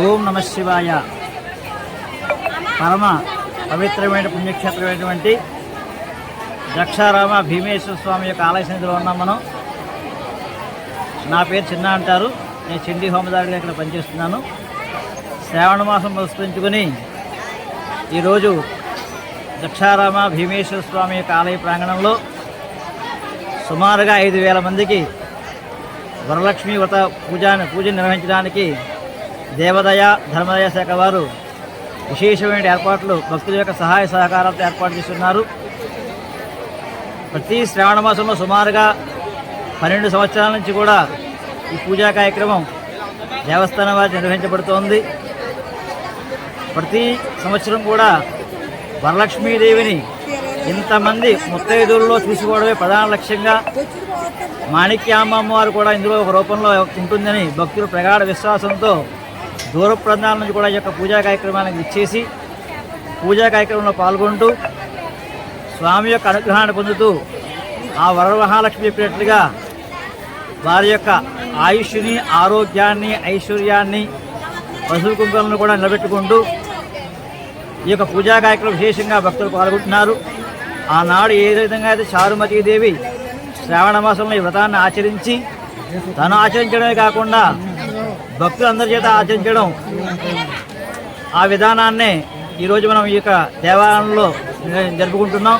ఓం నమ శివాయ. పరమ పవిత్రమైన పుణ్యక్షేత్రమైనటువంటి ద్రక్షారామ భీమేశ్వర స్వామి యొక్క ఆలయ సన్నిధిలో ఉన్నాం మనం. నా పేరు చిన్న అంటారు. నేను చండీ హోమదారుగా ఇక్కడ పనిచేస్తున్నాను. శ్రావణ మాసం పురస్కరించుకొని ఈరోజు దక్షారామ భీమేశ్వర స్వామి యొక్క ఆలయ ప్రాంగణంలో సుమారుగా ఐదు వేల మందికి వరలక్ష్మి వ్రత పూజ పూజ నిర్వహించడానికి దేవదయ ధర్మదయ శాఖ వారు విశేషమైన ఏర్పాట్లు భక్తుల యొక్క సహాయ సహకారాలతో ఏర్పాటు చేస్తున్నారు. ప్రతి శ్రావణ మాసంలో సుమారుగా పన్నెండు సంవత్సరాల నుంచి కూడా ఈ పూజా కార్యక్రమం దేవస్థానం వారి నిర్వహించబడుతోంది. ప్రతి సంవత్సరం కూడా వరలక్ష్మీదేవిని ఇంతమంది ముత్తైదుల్లో చూసుకోవడమే ప్రధాన లక్ష్యంగా మాణిక్యామ్మమ్మ వారు కూడా ఇందులో ఒక రూపంలో ఉంటుందని భక్తులు ప్రగాఢ విశ్వాసంతో దూర ప్రాంతాల నుంచి కూడా ఈ యొక్క పూజా కార్యక్రమానికి ఇచ్చేసి పూజా కార్యక్రమంలో పాల్గొంటూ స్వామి యొక్క అనుగ్రహాన్ని పొందుతూ ఆ వరమహాలక్ష్మి చెప్పినట్లుగా వారి యొక్క ఆయుష్ని ఆరోగ్యాన్ని ఐశ్వర్యాన్ని పశువు కుంకులను కూడా నిలబెట్టుకుంటూ ఈ యొక్క పూజా కార్యక్రమం విశేషంగా భక్తులు పాల్గొంటున్నారు. ఆనాడు ఏ విధంగా అయితే చారుమతీదేవి శ్రావణ మాసంలో ఈ వ్రతాన్ని ఆచరించి తను ఆచరించడమే కాకుండా భక్తులందరి చేత ఆచరించడం ఆ విధానాన్నే ఈరోజు మనం ఈ యొక్క దేవాలయంలో జరుపుకుంటున్నాం.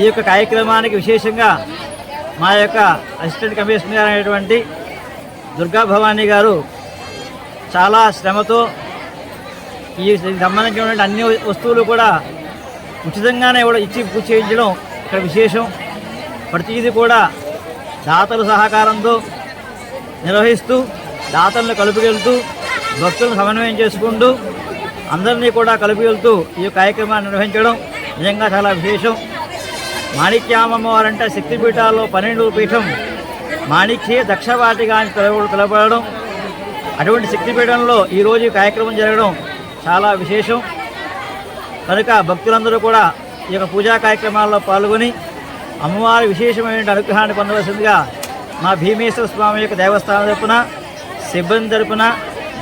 ఈ యొక్క కార్యక్రమానికి విశేషంగా మా యొక్క అసిస్టెంట్ కమిషనర్ అయినటువంటి దుర్గా భవానీ గారు చాలా శ్రమతో ఈ సంబంధించినటువంటి అన్ని వస్తువులు కూడా ఉచితంగానే కూడా ఇచ్చి పూజ చేయించడం ఇక్కడ విశేషం. ప్రతిదీ కూడా దాతల సహకారంతో నిర్వహిస్తూ దాతలను కలుపుకెళ్తూ భక్తులను సమన్వయం చేసుకుంటూ అందరినీ కూడా కలుపుకెళ్తూ ఈ కార్యక్రమాన్ని నిర్వహించడం నిజంగా చాలా విశేషం. మాణిక్యామమ్మవారంటే శక్తిపీఠాల్లో పన్నెండు పీఠం మాణిక్యే దక్షవాటిగా అని పిలవబడడం అటువంటి శక్తిపీఠంలో ఈరోజు ఈ కార్యక్రమం జరగడం చాలా విశేషం. కనుక భక్తులందరూ కూడా ఈ యొక్క పూజా కార్యక్రమాల్లో పాల్గొని అమ్మవారి విశేషమైన అనుగ్రహాన్ని పొందవలసిందిగా మా భీమేశ్వర స్వామి యొక్క దేవస్థానం తరపున సిబ్బంది తరపున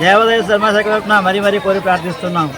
దేవాదాయ ధర్మశాఖ తరపున మరీ మరీ కోరి ప్రార్థిస్తున్నాం.